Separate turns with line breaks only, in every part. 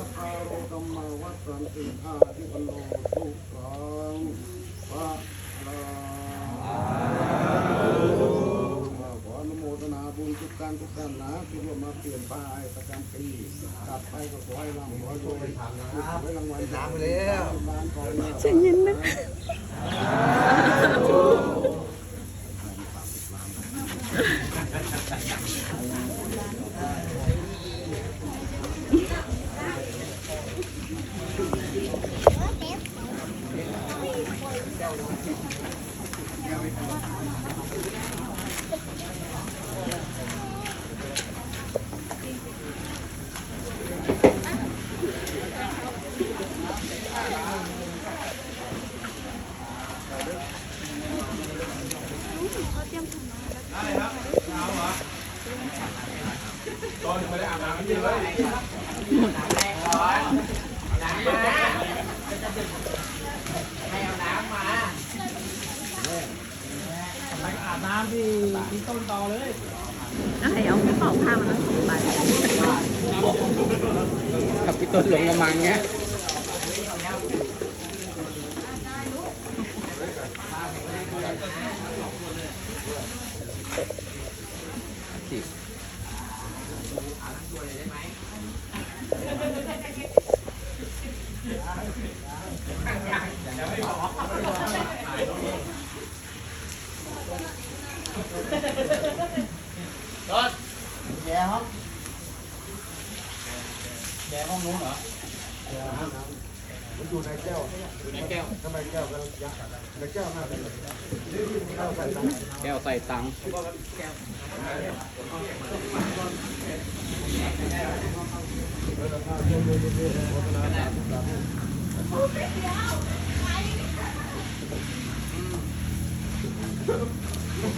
สัพพะโรกัมมาวัฏสันติอาทิวันโลสุขังพระขออนุโมทนาบุญทุกการทุกการนะที่ร่วมมาเปลี่ยนป้ายประจำปีกลับไปก็ขอให้ร่ำขอให้รวยขอให้รางวัลน้ำไปแล้วร้านก่อนนะ ใจเย็นนะ
อาบน้ำามที่ที่ต้นตอเลย
อะไรเอากระเป๋าผ้ามาแล้วส่งไป
กับพี่ต้นหลงกระมังเงี้ยอก ยู่ในแก้วอยู่ในแก้วทำไมแก้วกันยักษ์ในแก้วน่าจะแก้วใส่ตังค์แก้วใส่ตังค์ ก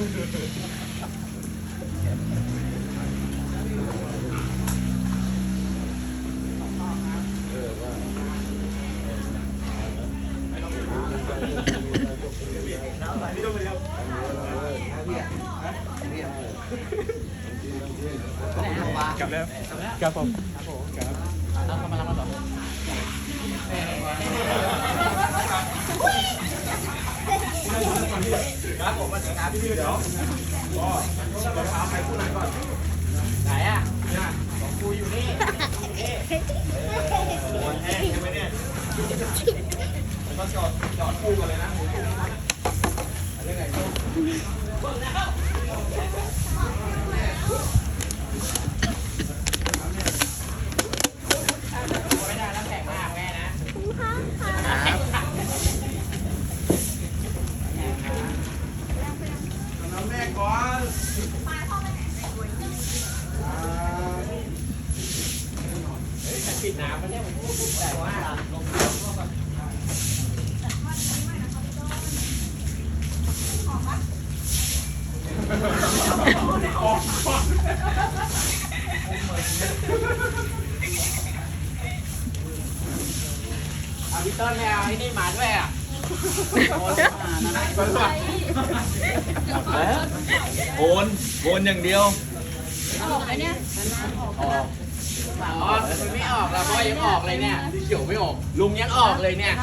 ลับแล้ว กลับผมครับเอาเข้ามาแล้วมาต่อ
ครับผมมาถึงครับพี่เดี๋ยวก็จะพาไปคู่ไหนก่อน
ไหนอะเน่ยของคูอยู่นี่
โอ้ยแห้งใช่ไหมเนี่ยมันก็จอดจอดคู่กันเลยนะเรื่องไงไ
ม่ได้น้ำแข็งมากแม่นะน้ำแม่ก่อน ปิดน้ำมันเนี่ยมันแต่ว่าลงเอาพี่ต้นไม่เอาไอ้นี่มาด้วยอะ
โอนโอนอย่างเดียว
ออก
ไอเนี่ย
ออก อ๋อมันไม่ออกละพ่อยังออกเลยเนี่ยพี่เขียวไม่ออก ลุงยังออกเลยเนี่ย